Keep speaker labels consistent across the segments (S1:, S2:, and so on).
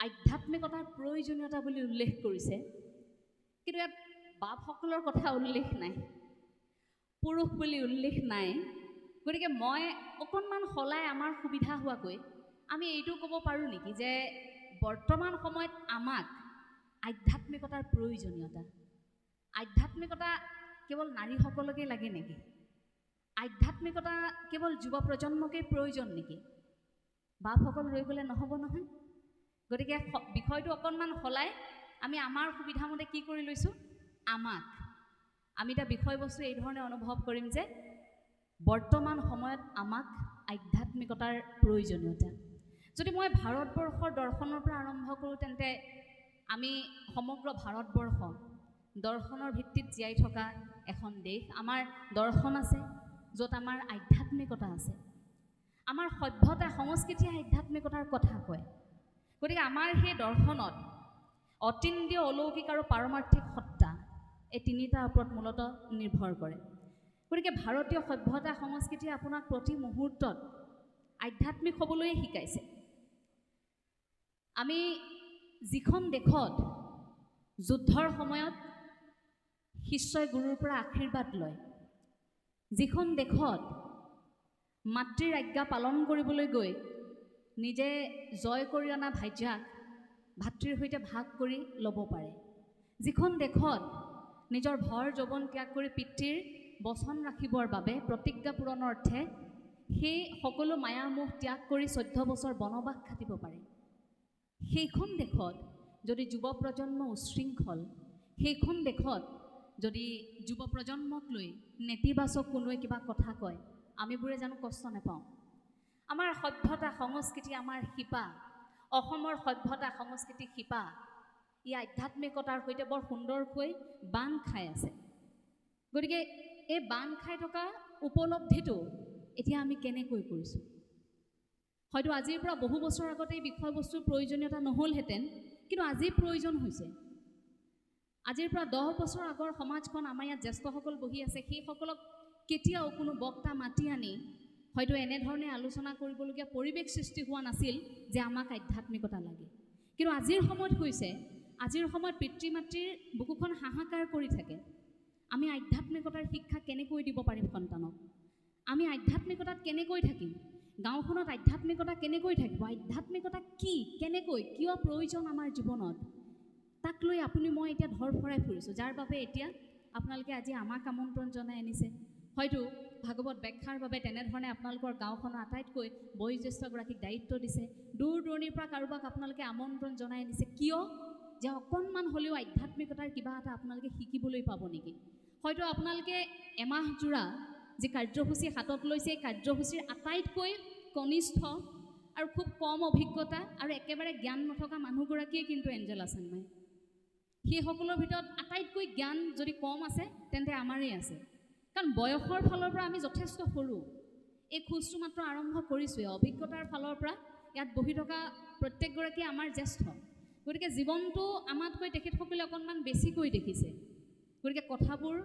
S1: আধ্যাত্মিকতাৰ প্ৰয়োজনীয়তা বুলি উল্লেখ কৰিছে কিন্তু ইয়াত বাপসকলৰ কথা উল্লেখ নাই পুৰুষ বুলি উল্লেখ নাই। গতিকে মই অকণমান সলাই আমাৰ সুবিধা হোৱাকৈ আমি এইটো ক'ব পাৰোঁ নেকি যে বৰ্তমান সময়ত আমাক আধ্যাত্মিকতাৰ প্ৰয়োজনীয়তা আধ্যাত্মিকতা কেৱল নাৰীসকলকেই লাগে নেকি? আধ্যাত্মিকতা কেৱল যুৱ প্ৰজন্মকেই প্ৰয়োজন নেকি? বাপসকল ৰৈ গ'লে নহ'ব নহয়। গতিকে বিষয়টো অকণমান সলাই আমি আমাৰ সুবিধামতে কি কৰি লৈছোঁ? আমাক। আমি এতিয়া বিষয়বস্তু এই ধৰণে অনুভৱ কৰিম যে বৰ্তমান সময়ত আমাক আধ্যাত্মিকতাৰ প্ৰয়োজনীয়তা। যদি মই ভাৰতবৰ্ষৰ দৰ্শনৰ পৰা আৰম্ভ কৰোঁ তেন্তে আমি সমগ্ৰ ভাৰতবৰ্ষ দৰ্শনৰ ভিত্তিত জীয়াই থকা এখন দেশ। আমাৰ দৰ্শন আছে য'ত আমাৰ আধ্যাত্মিকতা আছে। আমাৰ সভ্যতা সংস্কৃতিয়ে আধ্যাত্মিকতাৰ কথা কয়। গতিকে আমাৰ সেই দৰ্শনত অতীন্দ্ৰিয় অলৌকিক আৰু পাৰমাৰ্থিক সত্তা এই তিনিটাৰ ওপৰত মূলতঃ নিৰ্ভৰ কৰে। গতিকে ভাৰতীয় সভ্যতা সংস্কৃতিয়ে আপোনাক প্ৰতি মুহূৰ্তত আধ্যাত্মিক হ'বলৈয়ে শিকাইছে। আমি যিখন দেশত যুদ্ধৰ সময়ত শিষ্যই গুৰুৰ পৰা আশীৰ্বাদ লয় যিখন দেশত মাতৃৰ আজ্ঞা পালন কৰিবলৈ গৈ নিজে জয় কৰি অনা ভাজ্যাক ভাতৃৰ সৈতে ভাগ কৰি ল'ব পাৰে। যিখন দেশত নিজৰ ভৰ যৌৱন ত্যাগ কৰি পিতৃৰ বচন ৰাখিবৰ বাবে প্ৰতিজ্ঞা পূৰণৰ অৰ্থে সেই সকলো মায়ামোহ ত্যাগ কৰি চৈধ্য বছৰ বনবাস খাটিব পাৰে। সেইখন দেশত যদি যুৱ প্ৰজন্ম উশৃংখল সেইখন দেশত যদি যুৱ প্ৰজন্মক লৈ নেতিবাচক কোনোৱে কিবা কথা কয় আমিবোৰে জানো কষ্ট নাপাওঁ। আমাৰ সভ্যতা সংস্কৃতি আমাৰ শিপা। অসমৰ সভ্যতা সংস্কৃতি শিপা। ই আধ্যাত্মিকতাৰ সৈতে বৰ সুন্দৰকৈ বান্ধ খাই আছে। গতিকে এই বান্ধ খাই থকা উপলব্ধিটো এতিয়া আমি কেনেকৈ কৰিছোঁ? হয়তো আজিৰ পৰা বহু বছৰ আগতে এই বিষয়বস্তুৰ প্ৰয়োজনীয়তা নহ'লহেঁতেন কিন্তু আজি প্ৰয়োজন হৈছে। আজিৰ পৰা দহ বছৰ আগৰ সমাজখন আমাৰ ইয়াত জ্যেষ্ঠসকল বহি আছে সেইসকলক কেতিয়াও কোনো বক্তা মাতি আনি হয়তো এনেধৰণে আলোচনা কৰিবলগীয়া পৰিৱেশ সৃষ্টি হোৱা নাছিল যে আমাক আধ্যাত্মিকতা লাগে। কিন্তু আজিৰ সময়ত হৈছে আজিৰ সময়ত পিতৃ মাতৃৰ বুকুখন হাহাকাৰ কৰি থাকে। আমি আধ্যাত্মিকতাৰ শিক্ষা কেনেকৈ দিব পাৰিম সন্তানক? আমি আধ্যাত্মিকতাত কেনেকৈ থাকিম? গাঁওখনত আধ্যাত্মিকতা কেনেকৈ থাকিব? আধ্যাত্মিকতা কি? কেনেকৈ? কিয় প্ৰয়োজন আমাৰ জীৱনত? তাক লৈ আপুনি মই এতিয়া ধৰ ফৰাই ফুৰিছোঁ। যাৰ বাবে এতিয়া আপোনালোকে আজি আমাক আমন্ত্ৰণ জনাই আনিছে। হয়তো ভাগৱত ব্যাখ্যাৰ বাবে তেনেধৰণে আপোনালোকৰ গাঁওখনৰ আটাইতকৈ বয়োজ্যেষ্ঠগৰাকীক দায়িত্ব দিছে। দূৰ দূৰণিৰ পৰা কাৰোবাক আপোনালোকে আমন্ত্ৰণ জনাই আনিছে। কিয়? যে অকণমান হ'লেও আধ্যাত্মিকতাৰ কিবা এটা আপোনালোকে শিকিবলৈ পাব নেকি? হয়তো আপোনালোকে এমাহজোৰা যি কাৰ্যসূচী হাতত লৈছে, এই কাৰ্যসূচীৰ আটাইতকৈ কনিষ্ঠ আৰু খুব কম অভিজ্ঞতা আৰু একেবাৰে জ্ঞান নথকা মানুহগৰাকীয়ে কিন্তু এঞ্জেল এঞ্জেলা চাংমাই। সেইসকলৰ ভিতৰত আটাইতকৈ জ্ঞান যদি কম আছে, তেন্তে আমাৰেই আছে। কাৰণ বয়সৰ ফালৰ পৰা আমি যথেষ্ট সৰু। এই খোজটো মাত্ৰ আৰম্ভ কৰিছোঁহে অভিজ্ঞতাৰ ফালৰ পৰা ইয়াত বহি থকা প্ৰত্যেকগৰাকীয়ে আমাৰ জ্যেষ্ঠ। গতিকে জীৱনটো আমাতকৈ তেখেতসকলে অকণমান বেছিকৈ দেখিছে। গতিকে কথাবোৰ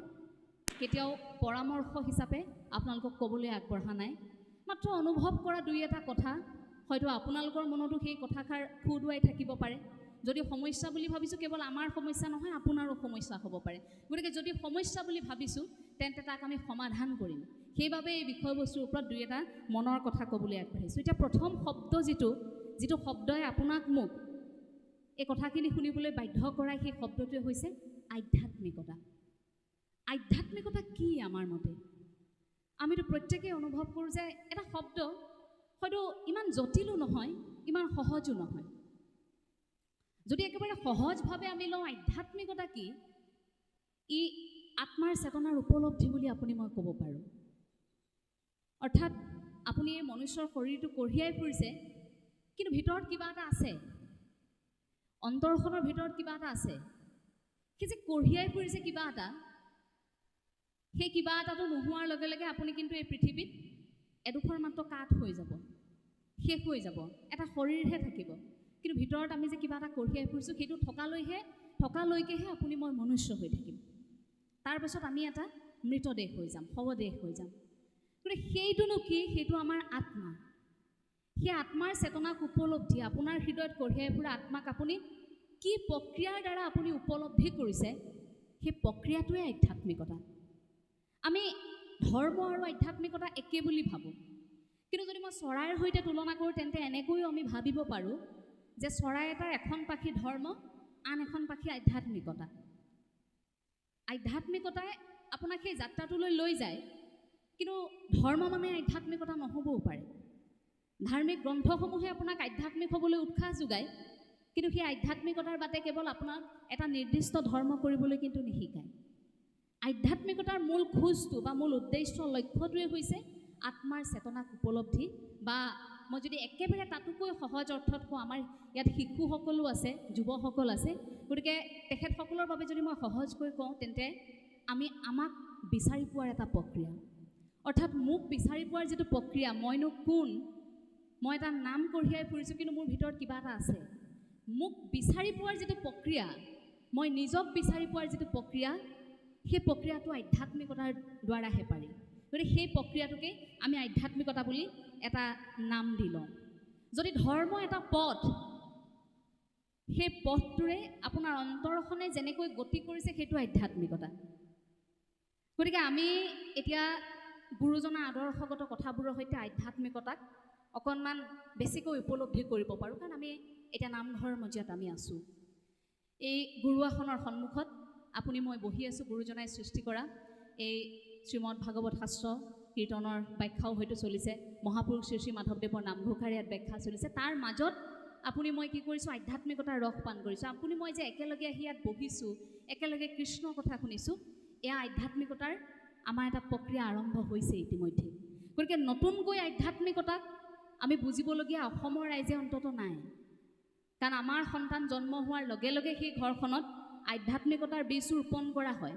S1: কেতিয়াও পৰামৰ্শ হিচাপে আপোনালোকক ক'বলৈ আগবঢ়া নাই। মাত্ৰ অনুভৱ কৰা দুই এটা কথা। হয়তো আপোনালোকৰ মনতো সেই কথাষাৰ ফুদুৱাই থাকিব পাৰে। যদি সমস্যা বুলি ভাবিছোঁ, কেৱল আমাৰ সমস্যা নহয়, আপোনাৰো সমস্যা হ'ব পাৰে। গতিকে যদি সমস্যা বুলি ভাবিছোঁ, তেন্তে তাক আমি সমাধান কৰিম। সেইবাবে এই বিষয়বস্তুৰ ওপৰত দুই এটা মনৰ কথা ক'বলৈ আগবাঢ়িছোঁ। এতিয়া প্ৰথম শব্দ যিটো যিটো শব্দই আপোনাক মোক এই কথাখিনি শুনিবলৈ বাধ্য কৰাই, সেই শব্দটোৱে হৈছে আধ্যাত্মিকতা। আধ্যাত্মিকতা কি আমাৰ মতে? আমিতো প্ৰত্যেকেই অনুভৱ কৰোঁ যে এটা শব্দ হয়তো ইমান জটিলো নহয়, ইমান সহজো নহয়। যদি একেবাৰে সহজভাৱে আমি লওঁ আধ্যাত্মিকতা কি? ই আত্মাৰ চেতনাৰ উপলব্ধি বুলি আপুনি মই ক'ব পাৰোঁ। অৰ্থাৎ আপুনি এই মনুষ্যৰ শৰীৰটো কঢ়িয়াই ফুৰিছে কিন্তু ভিতৰত কিবা এটা আছে। অন্তৰখনৰ ভিতৰত কিবা এটা আছে। সেই যে কঢ়িয়াই ফুৰিছে কিবা এটা সেই কিবা এটাটো নোহোৱাৰ লগে লগে আপুনি কিন্তু এই পৃথিৱীত এডোখৰ মাত্ৰ কাঠ হৈ যাব শেষ হৈ যাব এটা শৰীৰহে থাকিব। কিন্তু ভিতৰত আমি যে কিবা এটা কঢ়িয়াই ফুৰিছোঁ সেইটো থকালৈহে থকালৈকেহে আপুনি মই মনুষ্য হৈ থাকিম। তাৰপাছত আমি এটা মৃতদেহ হৈ যাম শৱদেহ হৈ যাম। গতিকে সেইটোনো কি? সেইটো আমাৰ আত্মা। সেই আত্মাৰ চেতনাক উপলব্ধি আপোনাৰ হৃদয়ত কঢ়িয়াই ফুৰা আত্মাক আপুনি কি প্ৰক্ৰিয়াৰ দ্বাৰা আপুনি উপলব্ধি কৰিছে সেই প্ৰক্ৰিয়াটোৱে আধ্যাত্মিকতা। আমি ধৰ্ম আৰু আধ্যাত্মিকতা একে বুলি ভাবোঁ। কিন্তু যদি মই চৰাইৰ সৈতে তুলনা কৰোঁ তেন্তে এনেকৈও আমি ভাবিব পাৰোঁ যে চৰাই এটাৰ এখন পাখি ধৰ্ম, আন এখন পাখি আধ্যাত্মিকতা। আধ্যাত্মিকতাই আপোনাক সেই যাত্ৰাটোলৈ লৈ যায়, কিন্তু ধৰ্ম মানে আধ্যাত্মিকতা নহ'বও পাৰে। ধাৰ্মিক গ্ৰন্থসমূহে আপোনাক আধ্যাত্মিক হ'বলৈ উৎসাহ যোগায়, কিন্তু সেই আধ্যাত্মিকতাৰ বাটে কেৱল আপোনাক এটা নিৰ্দিষ্ট ধৰ্ম কৰিবলৈ কিন্তু নিশিকায়। আধ্যাত্মিকতাৰ মূল খোজটো বা মূল উদ্দেশ্য লক্ষ্যটোৱে হৈছে আত্মাৰ চেতনাক উপলব্ধি বা মই যদি একেবাৰে তাতোকৈ সহজ অৰ্থত কওঁ আমাৰ ইয়াত শিশুসকলো আছে যুৱসকল আছে গতিকে তেখেতসকলৰ বাবে যদি মই সহজকৈ কওঁ তেন্তে আমি আমাক বিচাৰি পোৱাৰ এটা প্ৰক্ৰিয়া। অৰ্থাৎ মোক বিচাৰি পোৱাৰ যিটো প্ৰক্ৰিয়া মইনো কোন? মই এটা নাম কঢ়িয়াই ফুৰিছোঁ কিন্তু মোৰ ভিতৰত কিবা এটা আছে। মোক বিচাৰি পোৱাৰ যিটো প্ৰক্ৰিয়া মই নিজক বিচাৰি পোৱাৰ যিটো প্ৰক্ৰিয়া সেই প্ৰক্ৰিয়াটো আধ্যাত্মিকতাৰ দ্বাৰাহে পাৰি। গতিকে সেই প্ৰক্ৰিয়াটোকে আমি আধ্যাত্মিকতা বুলি এটা নাম দি লওঁ। যদি ধৰ্ম এটা পথ সেই পথটোৰে আপোনাৰ অন্তৰখনে যেনেকৈ গতি কৰিছে সেইটো আধ্যাত্মিকতা। গতিকে আমি এতিয়া গুৰুজনাৰ আদৰ্শগত কথাবোৰৰ সৈতে আধ্যাত্মিকতাক অকণমান বেছিকৈ উপলব্ধি কৰিব পাৰোঁ কাৰণ আমি এতিয়া নামঘৰৰ মজিয়াত আমি আছোঁ। এই গুৰুআসনৰ সন্মুখত আপুনি মই বহি আছোঁ গুৰুজনাই সৃষ্টি কৰা এই শ্ৰীমদ ভাগৱত শাস্ত্ৰ কীৰ্তনৰ ব্যাখ্যাও হয়তো চলিছে। মহাপুৰুষ শ্ৰী শ্ৰী মাধৱদেৱৰ নামঘোষাৰ ইয়াত ব্যাখ্যা চলিছে। তাৰ মাজত আপুনি মই কি কৰিছোঁ, আধ্যাত্মিকতাৰ ৰস পান কৰিছোঁ। আপুনি মই যে একেলগে আহি ইয়াত বহিছোঁ, একেলগে কৃষ্ণৰ কথা শুনিছোঁ, এয়া আধ্যাত্মিকতাৰ আমাৰ এটা প্ৰক্ৰিয়া আৰম্ভ হৈছে ইতিমধ্যে। গতিকে নতুনকৈ আধ্যাত্মিকতাক আমি বুজিবলগীয়া অসমৰ ৰাইজে অন্তত নাই। কাৰণ আমাৰ সন্তান জন্ম হোৱাৰ লগে লগে সেই ঘৰখনত আধ্যাত্মিকতাৰ বীজ ৰোপণ কৰা হয়।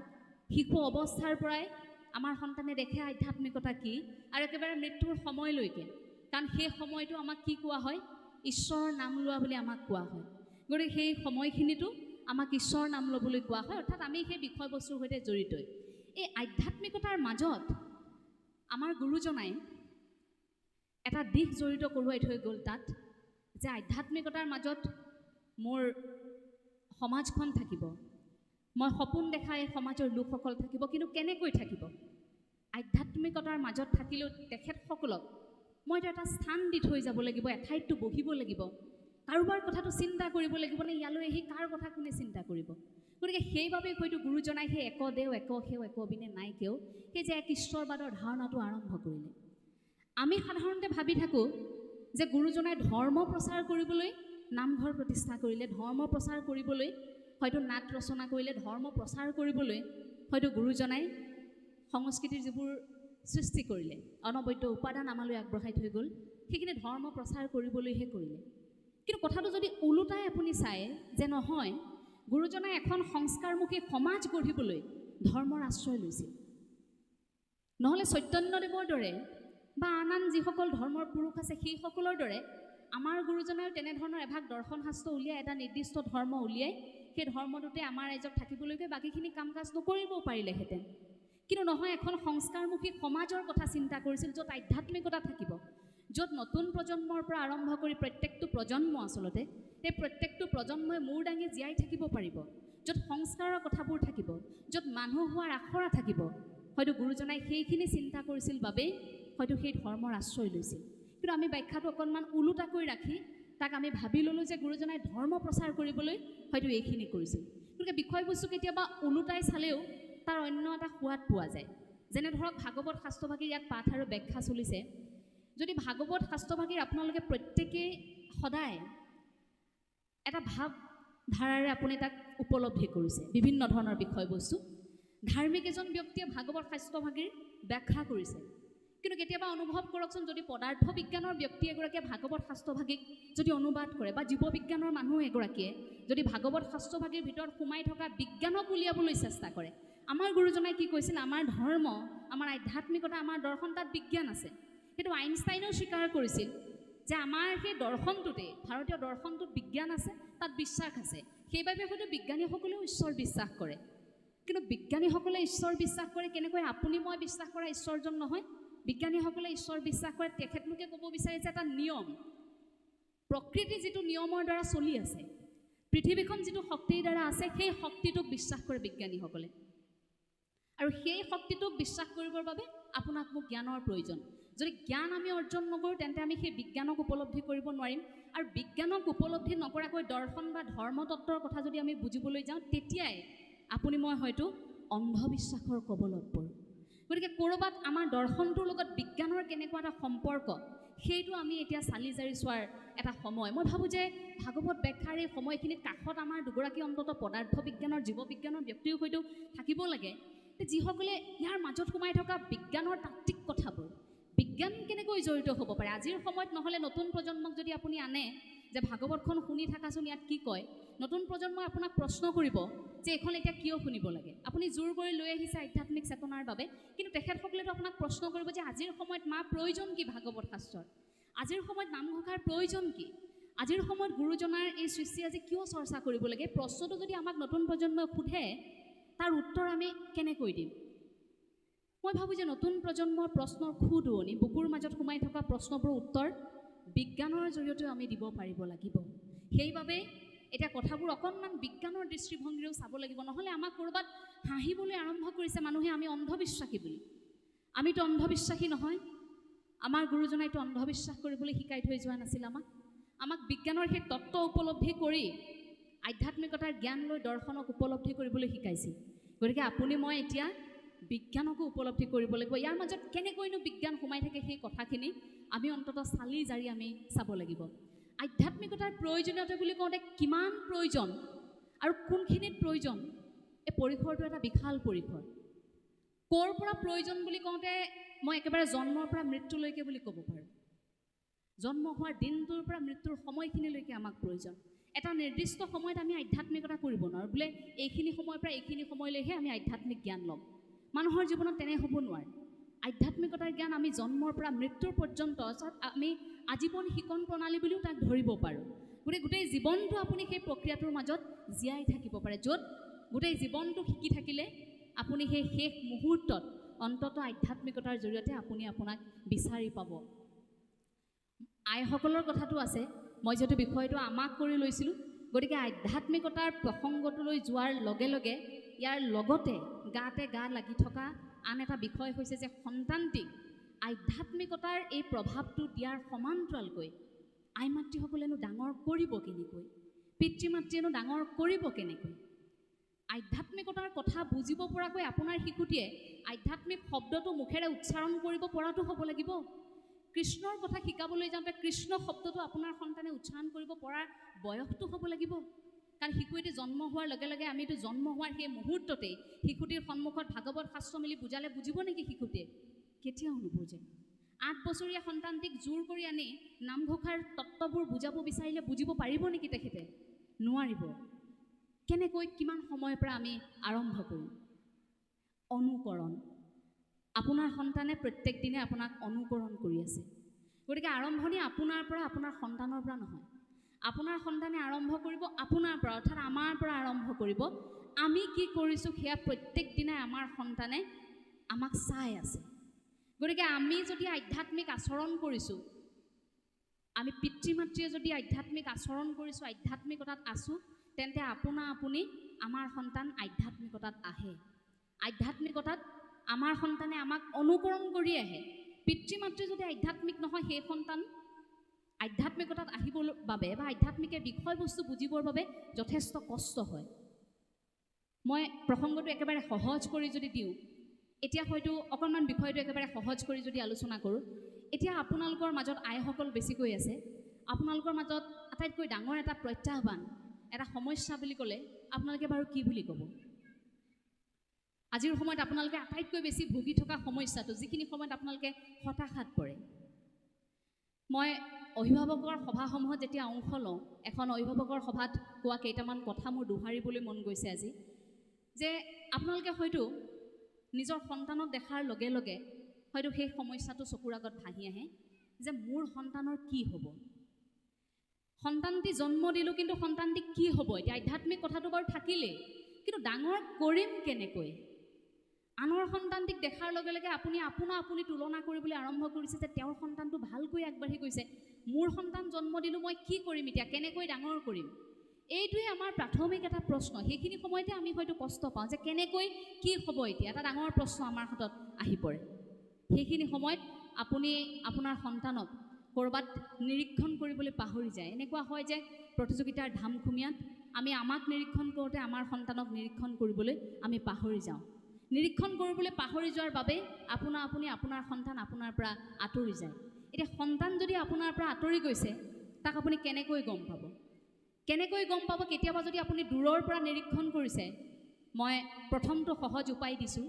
S1: শিশু অৱস্থাৰ পৰাই আমাৰ সন্তানে দেখে আধ্যাত্মিকতা কি আৰু একেবাৰে মৃত্যুৰ সময়লৈকে? কাৰণ সেই সময়টো আমাক কি কোৱা হয়? ঈশ্বৰৰ নাম লোৱা বুলি আমাক কোৱা হয়। গতিকে সেই সময়খিনিতো আমাক ঈশ্বৰৰ নাম ল'বলৈ কোৱা হয়। অৰ্থাৎ আমি সেই বিষয়বস্তুৰ সৈতে জড়িতই। এই আধ্যাত্মিকতাৰ মাজত আমাৰ গুৰুজনাই এটা দিশ জড়িত কৰোৱাই থৈ গ'ল তাত যে আধ্যাত্মিকতাৰ মাজত মোৰ সমাজখন থাকিব। মই সপোন দেখা এই সমাজৰ লোকসকল থাকিব কিন্তু কেনেকৈ থাকিব? আধ্যাত্মিকতাৰ মাজত থাকিলেও তেখেতসকলক মই এটা স্থান দি থৈ যাব লাগিব এঠাইততো বহিব লাগিব। কাৰোবাৰ কথাটো চিন্তা কৰিব লাগিব নে ইয়ালৈ আহি কাৰ কথা কোনে চিন্তা কৰিব? গতিকে সেইবাবে হয়তো গুৰুজনাই সেই একদেও এক সেও একবিনে নাই কেও সেই যে এক ঈশ্বৰবাদৰ ধাৰণাটো আৰম্ভ কৰিলে। আমি সাধাৰণতে ভাবি থাকোঁ যে গুৰুজনাই ধৰ্ম প্ৰচাৰ কৰিবলৈ নামঘৰ প্ৰতিষ্ঠা কৰিলে ধৰ্ম প্ৰচাৰ কৰিবলৈ হয়তো নাট ৰচনা কৰিলে ধৰ্ম প্ৰচাৰ কৰিবলৈ হয়তো গুৰুজনাই সংস্কৃতিৰ যিবোৰ সৃষ্টি কৰিলে অনবদ্য উপাদান আমালৈ আগবঢ়াই থৈ গ'ল সেইখিনি ধৰ্ম প্ৰচাৰ কৰিবলৈহে কৰিলে। কিন্তু কথাটো যদি ওলোটাই আপুনি চায় যে নহয় গুৰুজনাই এখন সংস্কাৰমুখী সমাজ গঢ়িবলৈ ধৰ্মৰ আশ্ৰয় লৈছিল। নহ'লে চৈতন্যদেৱৰ দৰে বা আন আন যিসকল ধৰ্মৰ পুৰুষ আছে সেইসকলৰ দৰে আমাৰ গুৰুজনাইও তেনেধৰণৰ এভাগ দৰ্শন শাস্ত্ৰ উলিয়াই এটা নিৰ্দিষ্ট ধৰ্ম উলিয়াই সেই ধৰ্মটোতে আমাৰ ৰাইজক থাকিবলৈকে বাকীখিনি কাম কাজ নকৰিবও পাৰিলেহেঁতেন। কিন্তু নহয় এখন সংস্কাৰমুখী সমাজৰ কথা চিন্তা কৰিছিল য'ত আধ্যাত্মিকতা থাকিব। য'ত নতুন প্ৰজন্মৰ পৰা আৰম্ভ কৰি প্ৰত্যেকটো প্ৰজন্ম আচলতে সেই প্ৰত্যেকটো প্ৰজন্মই মূৰ দাঙি জীয়াই থাকিব পাৰিব। য'ত সংস্কাৰৰ কথাবোৰ থাকিব য'ত মানুহ হোৱাৰ আখৰা থাকিব। হয়তো গুৰুজনাই সেইখিনি চিন্তা কৰিছিল বাবেই হয়তো সেই ধৰ্মৰ আশ্ৰয় লৈছিল। কিন্তু আমি ব্যাখ্যাটো অকণমান ওলোটাকৈ ৰাখি তাক আমি ভাবি ল'লোঁ যে গুৰুজনাই ধৰ্ম প্ৰচাৰ কৰিবলৈ হয়তো এইখিনি কৰিছিল। গতিকে বিষয়বস্তু কেতিয়াবা ওলোটাই চালেও তাৰ অন্য এটা সোৱাদ পোৱা যায়। যেনে ধৰক ভাগৱত শাস্ত্ৰভাগীৰ ইয়াত পাঠ আৰু ব্যাখ্যা চলিছে। যদি ভাগৱত শাস্ত্ৰভাগীৰ আপোনালোকে প্ৰত্যেকেই সদায় এটা ভাৱ ধাৰাৰে আপুনি তাক উপলব্ধি কৰিছে, বিভিন্ন ধৰণৰ বিষয়বস্তু। ধাৰ্মিক এজন ব্যক্তিয়ে ভাগৱত শাস্ত্ৰভাগীৰ ব্যাখ্যা কৰিছে। কিন্তু কেতিয়াবা অনুভৱ কৰকচোন, যদি পদাৰ্থ বিজ্ঞানৰ ব্যক্তি এগৰাকীয়ে ভাগৱত শাস্ত্ৰভাগীক যদি অনুবাদ কৰে বা জীৱ বিজ্ঞানৰ মানুহ এগৰাকীয়ে যদি ভাগৱত শাস্ত্ৰভাগীৰ ভিতৰত সোমাই থকা বিজ্ঞানক উলিয়াবলৈ চেষ্টা কৰে। আমাৰ গুৰুজনাই কি কৈছিল, আমাৰ ধৰ্ম, আমাৰ আধ্যাত্মিকতা, আমাৰ দৰ্শন, তাত বিজ্ঞান আছে। সেইটো আইনষ্টাইনেও স্বীকাৰ কৰিছিল যে আমাৰ সেই দৰ্শনটোতে, ভাৰতীয় দৰ্শনটোত বিজ্ঞান আছে, তাত বিশ্বাস আছে। সেইবাবে হয়তো বিজ্ঞানীসকলেও ঈশ্বৰ বিশ্বাস কৰে। কিন্তু বিজ্ঞানীসকলে ঈশ্বৰ বিশ্বাস কৰে কেনেকৈ? আপুনি, মই বিশ্বাস কৰা ঈশ্বৰজন নহয়। বিজ্ঞানীসকলে ঈশ্বৰ বিশ্বাস কৰে তেখেতলোকে ক'ব বিচাৰিছে এটা নিয়ম প্ৰকৃতি যিটো নিয়মৰ দ্বাৰা চলি আছে পৃথিৱীখন যিটো শক্তিৰ দ্বাৰা আছে সেই শক্তিটোক বিশ্বাস কৰে বিজ্ঞানীসকলে। আৰু সেই শক্তিটোক বিশ্বাস কৰিবৰ বাবে আপোনাক মোক জ্ঞানৰ প্ৰয়োজন। যদি জ্ঞান আমি অৰ্জন নকৰোঁ তেন্তে আমি সেই বিজ্ঞানক উপলব্ধি কৰিব নোৱাৰিম। আৰু বিজ্ঞানক উপলব্ধি নকৰাকৈ দৰ্শন বা ধৰ্মতত্বৰ কথা যদি আমি বুজিবলৈ যাওঁ তেতিয়াই আপুনি মই হয়তো অন্ধবিশ্বাসৰ কবলত পৰোঁ। গতিকে ক'ৰবাত আমাৰ দৰ্শনটোৰ লগত বিজ্ঞানৰ কেনেকুৱা এটা সম্পৰ্ক সেইটো আমি এতিয়া চালি জাৰি চোৱাৰ এটা সময়। মই ভাবোঁ যে ভাগৱত ব্যাখ্যাৰ এই সময়খিনিত কাষত আমাৰ দুগৰাকী অন্তত পদাৰ্থ বিজ্ঞানৰ জীৱ বিজ্ঞানৰ ব্যক্তিও হয়তো থাকিব লাগে। যিসকলে ইয়াৰ মাজত সোমাই থকা বিজ্ঞানৰ তাত্ত্বিক কথাবোৰ বিজ্ঞান কেনেকৈ জড়িত হ'ব পাৰে? আজিৰ সময়ত নহ'লে নতুন প্ৰজন্মক যদি আপুনি আনে যে ভাগৱতখন শুনি থাকাচোন ইয়াত কি কয়। নতুন প্ৰজন্মই আপোনাক প্ৰশ্ন কৰিব যে এইখন এতিয়া কিয় শুনিব লাগে। আপুনি জোৰ কৰি লৈ আহিছে আধ্যাত্মিক চেতনাৰ বাবে কিন্তু তেখেতসকলেতো আপোনাক প্ৰশ্ন কৰিব যে আজিৰ সময়ত মা প্ৰয়োজন কি ভাগৱত শাস্ত্ৰৰ? আজিৰ সময়ত নামঘোষাৰ প্ৰয়োজন কি? আজিৰ সময়ত গুৰুজনাৰ এই সৃষ্টি আজি কিয় চৰ্চা কৰিব লাগে? প্ৰশ্নটো যদি আমাক নতুন প্ৰজন্মই সোধে তাৰ উত্তৰ আমি কেনেকৈ দিম? মই ভাবোঁ যে নতুন প্ৰজন্মৰ প্ৰশ্নৰ খুদুৱনি বুকুৰ মাজত সোমাই থকা প্ৰশ্নবোৰৰ উত্তৰ বিজ্ঞানৰ জৰিয়তেও আমি দিব পাৰিব লাগিব। সেইবাবে এতিয়া কথাবোৰ অকণমান বিজ্ঞানৰ দৃষ্টিভংগীৰেও চাব লাগিব। নহ'লে আমাক ক'ৰবাত হাঁহিবলৈ আৰম্ভ কৰিছে মানুহে, আমি অন্ধবিশ্বাসী বুলি। আমিতো অন্ধবিশ্বাসী নহয়। আমাৰ গুৰুজনাইতো অন্ধবিশ্বাস কৰিবলৈ শিকাই থৈ যোৱা নাছিল আমাক। আমাক বিজ্ঞানৰ সেই তত্ত্ব উপলব্ধি কৰি, আধ্যাত্মিকতাৰ জ্ঞান লৈ দৰ্শনক উপলব্ধি কৰিবলৈ শিকাইছিল। গতিকে আপুনি, মই এতিয়া বিজ্ঞানকো উপলব্ধি কৰিব লাগিব। ইয়াৰ মাজত কেনেকৈনো বিজ্ঞান সোমাই থাকে সেই কথাখিনি আমি অন্ততঃ চালি জাৰি আমি চাব লাগিব। আধ্যাত্মিকতাৰ প্ৰয়োজনীয়তা বুলি কওঁতে কিমান প্ৰয়োজন আৰু কোনখিনিত প্ৰয়োজন, এই পৰিসৰটো এটা বিশাল পৰিসৰ। ক'ৰ পৰা প্ৰয়োজন বুলি কওঁতে মই একেবাৰে জন্মৰ পৰা মৃত্যুলৈকে বুলি ক'ব পাৰোঁ। জন্ম হোৱাৰ দিনটোৰ পৰা মৃত্যুৰ সময়খিনিলৈকে আমাক প্ৰয়োজন। এটা নিৰ্দিষ্ট সময়ত আমি আধ্যাত্মিকতা কৰিব নোৱাৰোঁ। বোলে, এইখিনি সময়ৰ পৰা এইখিনি সময়লৈহে আমি আধ্যাত্মিক জ্ঞান ল'ম। মানুহৰ জীৱনত তেনে হ'ব নোৱাৰে। আধ্যাত্মিকতাৰ জ্ঞান আমি জন্মৰ পৰা মৃত্যুৰ পৰ্যন্ত আমি আজীৱন শিকন প্ৰণালী বুলিও তাক ধৰিব পাৰোঁ। গতিকে গোটেই জীৱনটো আপুনি সেই প্ৰক্ৰিয়াটোৰ মাজত জীয়াই থাকিব পাৰে য'ত গোটেই জীৱনটো শিকি থাকিলে আপুনি সেই শেষ মুহূৰ্তত অন্ততঃ আধ্যাত্মিকতাৰ জৰিয়তে আপুনি আপোনাক বিচাৰি পাব। আইসকলৰ কথাটো আছে মই যিহেতু বিষয়টো আমাক কৰি লৈছিলোঁ গতিকে আধ্যাত্মিকতাৰ প্ৰসংগটোলৈ যোৱাৰ লগে লগে ইয়াৰ লগতে গাতে গা লাগি থকা আন এটা বিষয় হৈছে যে সন্তানটিক আধ্যাত্মিকতাৰ এই প্ৰভাৱটো দিয়াৰ সমান্তৰালকৈ আই মাতৃসকলেনো ডাঙৰ কৰিব কেনেকৈ? পিতৃ মাতৃয়েনো ডাঙৰ কৰিব কেনেকৈ? আধ্যাত্মিকতাৰ কথা বুজিব পৰাকৈ আপোনাৰ শিশুটিয়ে আধ্যাত্মিক শব্দটো মুখেৰে উচ্চাৰণ কৰিব পৰাটো হ'ব লাগিব। কৃষ্ণৰ কথা শিকাবলৈ যাওঁতে কৃষ্ণ শব্দটো আপোনাৰ সন্তানে উচ্চাৰণ কৰিব পৰাৰ বয়সটো হ'ব লাগিব। কাৰণ শিশু এটি জন্ম হোৱাৰ লগে লগে আমিতো জন্ম হোৱাৰ সেই মুহূৰ্ততেই শিশুটিৰ সন্মুখত ভাগৱত শাস্ত্ৰ মেলি বুজালে বুজিব নেকি শিশুটিয়ে? কেতিয়াও নুবুজে। আঠ বছৰীয়া সন্তানটিক জোৰ কৰি আনি নামঘোষাৰ তত্ত্ববোৰ বুজাব বিচাৰিলে বুজিব পাৰিব নেকি তেখেতে? নোৱাৰিব। কেনেকৈ কিমান সময়ৰ পৰা আমি আৰম্ভ কৰিম? অনুকৰণ। আপোনাৰ সন্তানে প্ৰত্যেক দিনে আপোনাক অনুকৰণ কৰি আছে। গতিকে আৰম্ভণি আপোনাৰ পৰা আপোনাৰ সন্তানৰ পৰা নহয়। আপোনাৰ সন্তানে আৰম্ভ কৰিব আপোনাৰ পৰা অৰ্থাৎ আমাৰ পৰা আৰম্ভ কৰিব। আমি কি কৰিছোঁ সেয়া প্ৰত্যেক দিনাই আমাৰ সন্তানে আমাক চাই আছে। গতিকে আমি যদি আধ্যাত্মিক আচৰণ কৰিছোঁ আমি পিতৃ মাতৃয়ে যদি আধ্যাত্মিক আচৰণ কৰিছোঁ আধ্যাত্মিকতাত আছোঁ তেন্তে আপোনা আপুনি আমাৰ সন্তান আধ্যাত্মিকতাত আহে। আধ্যাত্মিকতাত আমাৰ সন্তানে আমাক অনুকৰণ কৰি আহে। পিতৃ মাতৃ যদি আধ্যাত্মিক নহয় সেই সন্তান আধ্যাত্মিকতাত আহিবৰ বাবে বা আধ্যাত্মিকে বিষয়বস্তু বুজিবৰ বাবে যথেষ্ট কষ্ট হয়। মই প্ৰসংগটো একেবাৰে সহজ কৰি যদি দিওঁ এতিয়া হয়তো অকণমান বিষয়টো একেবাৰে সহজ কৰি যদি আলোচনা কৰোঁ এতিয়া আপোনালোকৰ মাজত আইসকল বেছিকৈ আছে। আপোনালোকৰ মাজত আটাইতকৈ ডাঙৰ এটা প্ৰত্যাহ্বান এটা সমস্যা বুলি ক'লে আপোনালোকে বাৰু কি বুলি ক'ব? আজিৰ সময়ত আপোনালোকে আটাইতকৈ বেছি ভুগি থকা সমস্যাটো যিখিনি সময়ত আপোনালোকে হতাশাত পৰে। মই অভিভাৱকৰ সভাসমূহত যেতিয়া অংশ লওঁ এখন অভিভাৱকৰ সভাত কোৱা কেইটামান কথা মোৰ দোহাৰিবলৈ মন গৈছে আজি যে আপোনালোকে হয়তো নিজৰ সন্তানক দেখাৰ লগে লগে হয়তো সেই সমস্যাটো চকুৰ আগত ভাহি আহে যে মোৰ সন্তানৰ কি হ'ব? সন্তানটি জন্ম দিলোঁ কিন্তু সন্তানটি কি হ'ব? এতিয়া আধ্যাত্মিক কথাটো বাৰু থাকিলেই কিন্তু ডাঙৰ কৰিম কেনেকৈ? আনৰ সন্তানটিক দেখাৰ লগে লগে আপুনি আপোনা আপুনি তুলনা কৰিবলৈ আৰম্ভ কৰিছে যে তেওঁৰ সন্তানটো ভালকৈ আগবাঢ়ি গৈছে। মোৰ সন্তান জন্ম দিলোঁ মই কি কৰিম এতিয়া? কেনেকৈ ডাঙৰ কৰিম? এইটোৱে আমাৰ প্ৰাথমিক এটা প্ৰশ্ন। সেইখিনি সময়তে আমি হয়তো কষ্ট পাওঁ যে কেনেকৈ কি হ'ব এতিয়া? এটা ডাঙৰ প্ৰশ্ন আমাৰ হাতত আহি পৰে। সেইখিনি সময়ত আপুনি আপোনাৰ সন্তানক ক'ৰবাত নিৰীক্ষণ কৰিবলৈ পাহৰি যায়। এনেকুৱা হয় যে প্ৰতিযোগিতাৰ ধামখুমীয়াত আমি আমাক নিৰীক্ষণ কৰোঁতে আমাৰ সন্তানক নিৰীক্ষণ কৰিবলৈ আমি পাহৰি যাওঁ। নিৰীক্ষণ কৰিবলৈ পাহৰি যোৱাৰ বাবে আপোনা আপুনি আপোনাৰ সন্তান আপোনাৰ পৰা আঁতৰি যায়। এতিয়া সন্তান যদি আপোনাৰ পৰা আঁতৰি গৈছে তাক আপুনি কেনেকৈ গম পাব? কেনেকৈ গম পাব? কেতিয়াবা যদি আপুনি দূৰৰ পৰা নিৰীক্ষণ কৰিছে মই প্ৰথমটো সহজ উপায় দিছোঁ।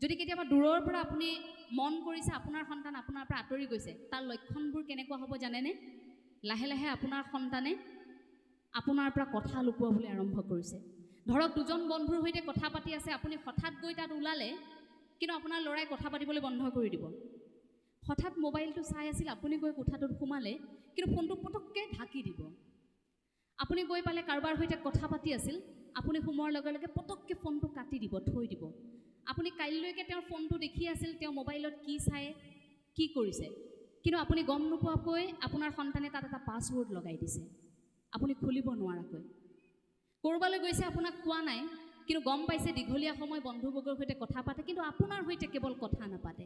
S1: যদি কেতিয়াবা দূৰৰ পৰা আপুনি মন কৰিছে আপোনাৰ সন্তান আপোনাৰ পৰা আঁতৰি গৈছে তাৰ লক্ষণবোৰ কেনেকুৱা হ'ব জানেনে? লাহে লাহে আপোনাৰ সন্তানে আপোনাৰ পৰা কথা লুকুৱাবলৈ আৰম্ভ কৰিছে। ধৰক দুজন বন্ধুৰ সৈতে কথা পাতি আছে আপুনি হঠাৎ গৈ তাত ওলালে কিন্তু আপোনাৰ ল'ৰাই কথা পাতিবলৈ বন্ধ কৰি দিব। হঠাৎ মোবাইলটো চাই আছিল আপুনি গৈ কোঠাটোত সোমালে কিন্তু ফোনটো পটককৈ ঢাকি দিব। আপুনি গৈ পালে কাৰোবাৰ সৈতে কথা পাতি আছিল আপুনি সোমোৱাৰ লগে লগে পটককৈ ফোনটো কাটি দিব থৈ দিব। আপুনি কাইলৈকে তেওঁৰ ফোনটো দেখি আছিল তেওঁ মোবাইলত কি চাই কি কৰিছে। কিন্তু আপুনি গম নোপোৱাকৈ আপোনাৰ সন্তানে তাত এটা পাছৱৰ্ড লগাই দিছে। আপুনি খুলিব নোৱাৰাকৈ। ক'ৰবালৈ গৈছে আপোনাক কোৱা নাই কিন্তু গম পাইছে দীঘলীয়া সময় বন্ধুবৰ্গৰ সৈতে কথা পাতে কিন্তু আপোনাৰ সৈতে কেৱল কথা নাপাতে।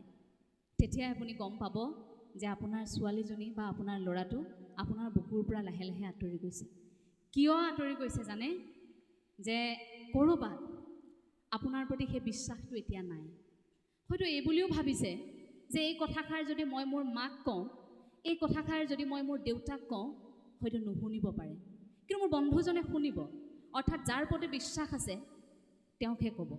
S1: তেতিয়াই আপুনি গম পাব যে আপোনাৰ ছোৱালীজনী বা আপোনাৰ ল'ৰাটো আপোনাৰ বুকুৰ পৰা লাহে লাহে আঁতৰি গৈছে। কিয় আঁতৰি গৈছে জানে? যে ক'ৰবাত আপোনাৰ প্ৰতি সেই বিশ্বাসটো এতিয়া নাই। হয়তো এই বুলিও ভাবিছে যে এই কথাষাৰ যদি মই মোৰ মাক কওঁ এই কথাষাৰ যদি মই মোৰ দেউতাক কওঁ হয়তো নুশুনিব পাৰে। কিন্তু মোৰ বন্ধুজনে শুনিব অৰ্থাৎ যাৰ প্ৰতি বিশ্বাস আছে তেওঁকহে ক'ব।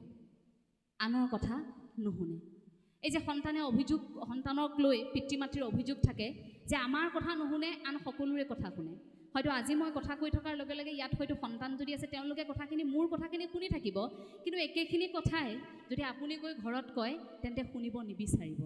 S1: আনৰ কথা নুশুনে। এই যে সন্তানে অভিযোগ সন্তানক লৈ পিতৃ মাতৃৰ অভিযোগ থাকে যে আমাৰ কথা নুশুনে আন সকলোৰে কথা শুনে। হয়তো আজি মই কথা কৈ থকাৰ লগে লগে ইয়াত হয়তো সন্তান যদি আছে তেওঁলোকে কথাখিনি মোৰ কথাখিনি শুনি থাকিব। কিন্তু একেখিনি কথাই যদি আপুনি গৈ ঘৰত কয় তেন্তে শুনিব নিবিচাৰিব।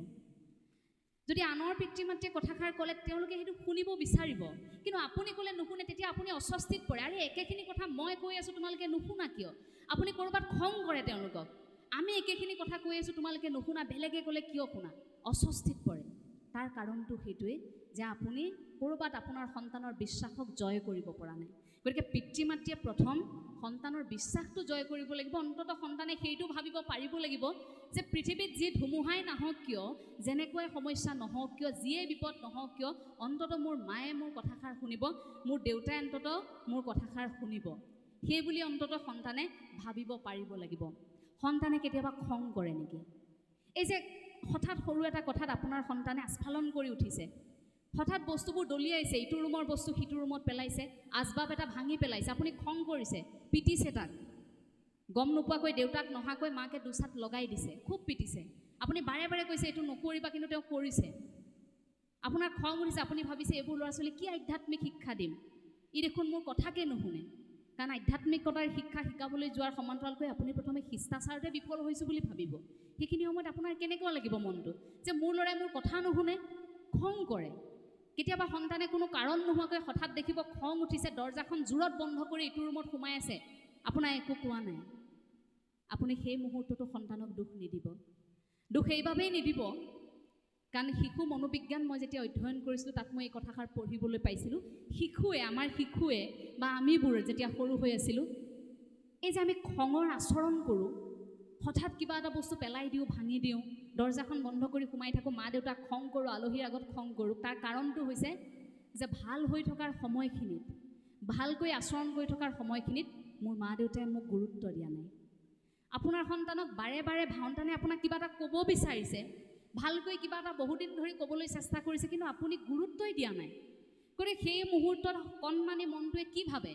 S1: যদি আনৰ পিতৃ মাতৃয়ে কথাষাৰ ক'লে তেওঁলোকে সেইটো শুনিব বিচাৰিব। কিন্তু আপুনি ক'লে নুশুনে তেতিয়া আপুনি অস্বস্তিত পৰে। আৰে একেখিনি কথা মই কৈ আছোঁ তোমালোকে নুশুনা কিয়? আপুনি ক'ৰবাত খং কৰে তেওঁলোকক। আমি একেখিনি কথা কৈ আছোঁ, তোমালোকে নুশুনা, বেলেগে ক'লে কিয় শুনা? অস্বস্তিত পৰে। তাৰ কাৰণটো সেইটোৱেই যে আপুনি ক'ৰবাত আপোনাৰ সন্তানৰ বিশ্বাসক জয় কৰিব পৰা নাই। গতিকে পিতৃ মাতৃয়ে প্ৰথম সন্তানৰ বিশ্বাসটো জয় কৰিব লাগিব। অন্ততঃ সন্তানে সেইটো ভাবিব, পাৰিব লাগিব যে পৃথিৱীত যি ধুমুহাই নাহক কিয়, যেনেকুৱাই সমস্যা নহওক কিয় যিয়েই বিপদ নহওক কিয়, অন্ততঃ মোৰ মায়ে মোৰ কথাষাৰ শুনিব, মোৰ দেউতাই অন্ততঃ মোৰ কথাষাৰ শুনিব। সেই বুলি অন্ততঃ সন্তানে ভাবিব, পাৰিব লাগিব। সন্তানে কেতিয়াবা খং কৰে নেকি? এই যে হঠাৎ সৰু এটা কথাত আপোনাৰ সন্তানে আস্ফালন কৰি উঠিছে। হঠাৎ বস্তুবোৰ দলিয়াইছে ইটো ৰুমৰ বস্তু সিটো ৰুমত পেলাইছে আচবাব এটা ভাঙি পেলাইছে আপুনি খং কৰিছে পিটিছে তাক। গম নোপোৱাকৈ দেউতাক নহাকৈ মাকে দুচাত লগাই দিছে খুব পিটিছে। আপুনি বাৰে বাৰে কৈছে এইটো নকৰিবা কিন্তু তেওঁ কৰিছে। আপোনাৰ খং উঠিছে আপুনি ভাবিছে এইবোৰ ল'ৰা ছোৱালীক কি আধ্যাত্মিক শিক্ষা দিম? ই দেখোন মোৰ কথাকে নুশুনে। কাৰণ আধ্যাত্মিকতাৰ শিক্ষা শিকাবলৈ যোৱাৰ সমান্তৰালকৈ আপুনি প্ৰথমে শিষ্টাচাৰতে বিফল হৈছোঁ বুলি ভাবিব। সেইখিনি সময়ত আপোনাৰ কেনেকুৱা লাগিব মনটো? যে মোৰ ল'ৰাই মোৰ কথা নুশুনে, খং কৰে। কেতিয়াবা সন্তানে কোনো কাৰণ নোহোৱাকৈ হঠাৎ দেখিব খং উঠিছে, দৰ্জাখন জোৰত বন্ধ কৰি ইটো ৰুমত সোমাই আছে। আপোনাৰ একো কোৱা নাই। আপুনি সেই মুহূৰ্ততো সন্তানক দুখ নিদিব। দুখ এইবাবেই নিদিব কাৰণ শিশু মনোবিজ্ঞান মই যেতিয়া অধ্যয়ন কৰিছিলোঁ তাত মই এই কথাষাৰ পঢ়িবলৈ পাইছিলোঁ। শিশুৱে আমাৰ শিশুৱে বা আমিবোৰ যেতিয়া সৰু হৈ আছিলোঁ এই যে আমি খঙৰ আচৰণ কৰোঁ হঠাৎ কিবা এটা বস্তু পেলাই দিওঁ ভাঙি দিওঁ দৰ্জাখন বন্ধ কৰি সোমাই থাকোঁ মা দেউতাক খং কৰোঁ আলহীৰ আগত খং কৰোঁ তাৰ কাৰণটো হৈছে যে ভাল হৈ থকাৰ সময়খিনিত ভালকৈ আচৰণ কৰি থকাৰ সময়খিনিত মোৰ মা দেউতাই মোক গুৰুত্ব দিয়া নাই। আপোনাৰ সন্তানক বাৰে বাৰে সন্তানে আপোনাক কিবা এটা ক'ব বিচাৰিছে ভালকৈ কিবা এটা বহুদিন ধৰি ক'বলৈ চেষ্টা কৰিছে, কিন্তু আপুনি গুৰুত্বই দিয়া নাই। গতিকে সেই মুহূৰ্তত কণমানি মনটোৱে কি ভাবে?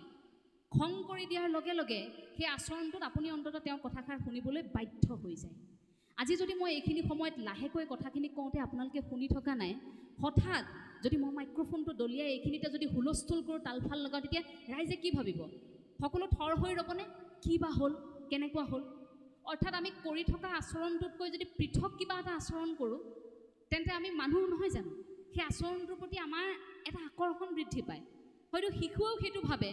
S1: খং কৰি দিয়াৰ লগে লগে সেই আচৰণটোত আপুনি অন্ততঃ তেওঁৰ কথাষাৰ শুনিবলৈ বাধ্য হৈ যায়। আজি যদি মই এইখিনি সময়ত লাহেকৈ কথাখিনি কওঁতে আপোনালোকে শুনি থকা নাই, হঠাৎ যদি মই মাইক্ৰফোনটো দলিয়াই এইখিনিতে যদি হুলস্থুল কৰোঁ, তালফাল লগাওঁ, তেতিয়া ৰাইজে কি ভাবিব? সকলো থৰ হৈ ৰ'বনে? কি বা হ'ল? কেনেকুৱা হ'ল? অৰ্থাৎ আমি কৰি থকা আচৰণটোতকৈ যদি পৃথক কিবা এটা আচৰণ কৰোঁ তেন্তে আমি মানুহ নহয় জানো? সেই আচৰণটোৰ প্ৰতি আমাৰ এটা আকৰ্ষণ বৃদ্ধি পায়। হয়তো শিশুৱেও সেইটো ভাবে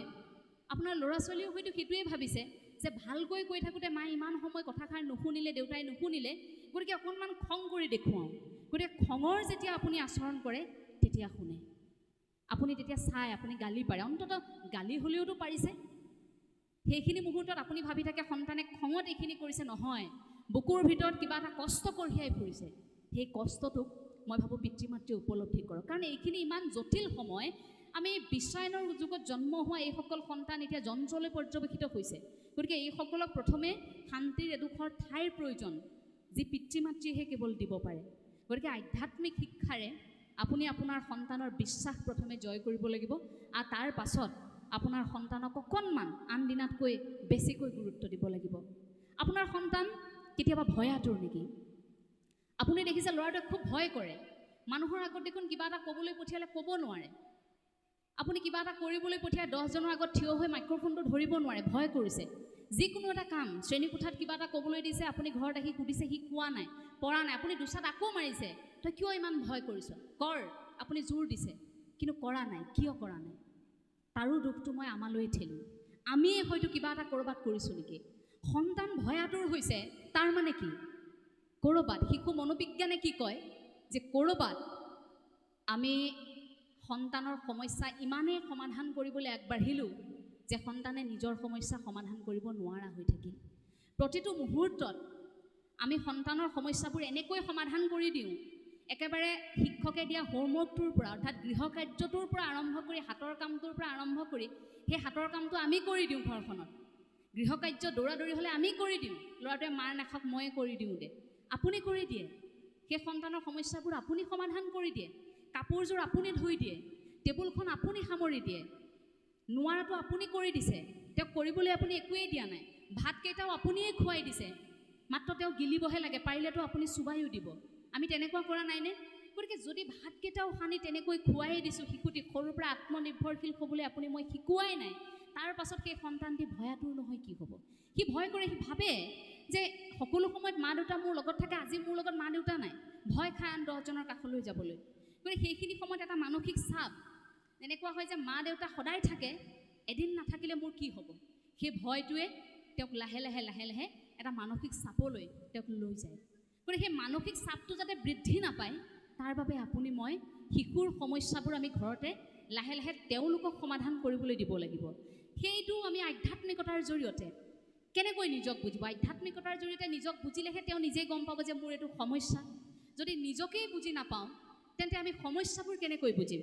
S1: আপোনাৰ ল'ৰা ছোৱালীয়েও হয়তো সেইটোৱে ভাবিছে যে ভালকৈ কৈ থাকোঁতে মায়ে ইমান সময় কথাষাৰ নুশুনিলে দেউতাই নুশুনিলে গতিকে অকণমান খং কৰি দেখুৱাওঁ। গতিকে খঙৰ যেতিয়া আপুনি আচৰণ কৰে তেতিয়া শুনে। আপুনি তেতিয়া চাই আপুনি গালি পাৰে। অন্ততঃ গালি হ'লেওতো পাৰিছে। সেইখিনি মুহূৰ্তত আপুনি ভাবি থাকে, সন্তানে খঙত এইখিনি কৰিছে, নহয়। বুকুৰ ভিতৰত কিবা এটা কষ্ট কঢ়িয়াই ফুৰিছে। সেই কষ্টটোক মই ভাবোঁ পিতৃ মাতৃয়ে উপলব্ধি কৰক। কাৰণ এইখিনি ইমান জটিল সময়, আমি বিশ্বায়নৰ যুগত জন্ম হোৱা এইসকল সন্তান এতিয়া যন্ত্ৰলৈ পৰ্যবেক্ষিত হৈছে। গতিকে এইসকলক প্ৰথমে শান্তিৰ এডোখৰ ঠাইৰ প্ৰয়োজন, যি পিতৃ মাতৃয়েহে কেৱল দিব পাৰে। গতিকে আধ্যাত্মিক শিক্ষাৰে আপুনি আপোনাৰ সন্তানৰ বিশ্বাস প্ৰথমে জয় কৰিব লাগিব। আৰু তাৰ পাছত আপোনাৰ সন্তানক অকণমান আন দিনাতকৈ বেছিকৈ গুৰুত্ব দিব লাগিব। আপোনাৰ সন্তান কেতিয়াবা ভয়াতুৰ নেকি? আপুনি দেখিছে ল'ৰাটোৱে খুব ভয় কৰে। মানুহৰ আগত দেখোন কিবা এটা ক'বলৈ পঠিয়ালে ক'ব নোৱাৰে। আপুনি কিবা এটা কৰিবলৈ পঠিয়াই দহজনৰ আগত থিয় হৈ মাইক্ৰফোনটো ধৰিব নোৱাৰে ভয় কৰিছে। যিকোনো এটা কাম শ্ৰেণীকোঠাত কিবা এটা ক'বলৈ দিছে আপুনি ঘৰত আহি সুধিছে সি কোৱা নাই? পৰা নাই। আপুনি দুচাত আকৌ মাৰিছে। তই কিয় ইমান ভয় কৰিছ? কৰ। আপুনি জোৰ দিছে। কিন্তু কৰা নাই। কিয় কৰা নাই? তাৰো দুখটো মই আমালৈ ঠেলোঁ। আমিয়ে হয়তো কিবা এটা ক'ৰবাত কৰিছোঁ নেকি? সন্তান ভয়াতুৰ হৈছে তাৰ মানে কি? ক'ৰবাত শিশু মনোবিজ্ঞানে কি কয় যে ক'ৰবাত আমি সন্তানৰ সমস্যা ইমানেই সমাধান কৰিবলৈ আগবাঢ়িলোঁ যে সন্তানে নিজৰ সমস্যা সমাধান কৰিব নোৱাৰা হৈ থাকিল। প্ৰতিটো মুহূৰ্তত আমি সন্তানৰ সমস্যাবোৰ এনেকৈ সমাধান কৰি দিওঁ একেবাৰে শিক্ষকে দিয়া হোমৱৰ্কটোৰ পৰা অৰ্থাৎ গৃহ কাৰ্যটোৰ পৰা আৰম্ভ কৰি হাতৰ কামটোৰ পৰা আৰম্ভ কৰি সেই হাতৰ কামটো আমি কৰি দিওঁ ঘৰখনত। গৃহ কাৰ্য দৌৰা দৌৰি হ'লে আমি কৰি দিওঁ। ল'ৰাটোৱে মাৰ নাখাওক ময়ে কৰি দিওঁ দে। আপুনি কৰি দিয়ে। সেই সন্তানৰ সমস্যাবোৰ আপুনি সমাধান কৰি দিয়ে। কাপোৰযোৰ আপুনি ধুই দিয়ে। টেবুলখন আপুনি সামৰি দিয়ে। নোৱাৰাটো আপুনি কৰি দিছে। তেওঁক কৰিবলৈ আপুনি একোৱেই দিয়া নাই। ভাতকেইটাও আপুনিয়ে খুৱাই দিছে। মাত্ৰ তেওঁ গিলিবহে লাগে পাৰিলেতো আপুনি চুবাইও দিব। আমি তেনেকুৱা কৰা নাইনে? গতিকে যদি ভাতকেইটাও সানি তেনেকৈ খুৱাই দিছোঁ শিশুটিক সৰুৰ পৰা আত্মনিৰ্ভৰশীল হ'বলৈ আপুনি মই শিকোৱাই নাই তাৰ পাছত সেই সন্তানটি ভয়াতুৰ নহয় কি হ'ব? সি ভয় কৰে সি ভাবে যে সকলো সময়ত মা দেউতা মোৰ লগত থাকে আজি মোৰ লগত মা দেউতা নাই ভয় খাই আন দহজনৰ কাষলৈ যাবলৈ। গতিকে সেইখিনি সময়ত এটা মানসিক চাপ এনেকুৱা হয় যে মা দেউতা সদায় থাকে এদিন নাথাকিলে মোৰ কি হ'ব? সেই ভয়টোৱে তেওঁক লাহে লাহে লাহে লাহে এটা মানসিক চাপলৈ তেওঁক লৈ যায়। গতিকে সেই মানসিক চাপটো যাতে বৃদ্ধি নাপায়, তাৰ বাবে আপুনি মই শিশুৰ সমস্যাবোৰ আমি ঘৰতে লাহে লাহে তেওঁলোকক সমাধান কৰিবলৈ দিব লাগিব। সেইটো আমি আধ্যাত্মিকতাৰ জৰিয়তে। কেনেকৈ নিজক বুজিব? আধ্যাত্মিকতাৰ জৰিয়তে নিজক বুজিলেহে তেওঁ নিজেই গম পাব যে মোৰ এইটো সমস্যা। যদি নিজকেই বুজি নাপাওঁ, তেন্তে আমি সমস্যাবোৰ কেনেকৈ বুজিম?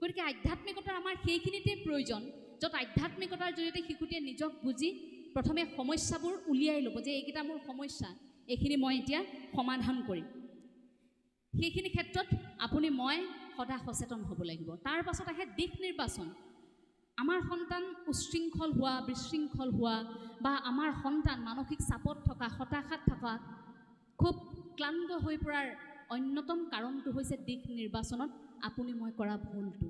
S1: গতিকে আধ্যাত্মিকতাৰ আমাৰ সেইখিনিতে প্ৰয়োজন, য'ত আধ্যাত্মিকতাৰ জৰিয়তে শিশুটিয়ে নিজক বুজি প্ৰথমে সমস্যাবোৰ উলিয়াই ল'ব যে এইকেইটা মোৰ সমস্যা। এইখিনি মই এতিয়া সমাধান কৰিম। সেইখিনি ক্ষেত্ৰত আপুনি মই সদায় সচেতন হ'ব লাগিব। তাৰ পাছত আহে দিশ নিৰ্বাচন। আমাৰ সন্তান উশৃংখল হোৱা বিশৃংখল হোৱা বা আমাৰ সন্তান মানসিক চাপত থকা হতাশাত থকা খুব ক্লান্ত হৈ পৰাৰ অন্যতম কাৰণটো হৈছে দিশ নিৰ্বাচনত আপুনি মই কৰা ভুলটো।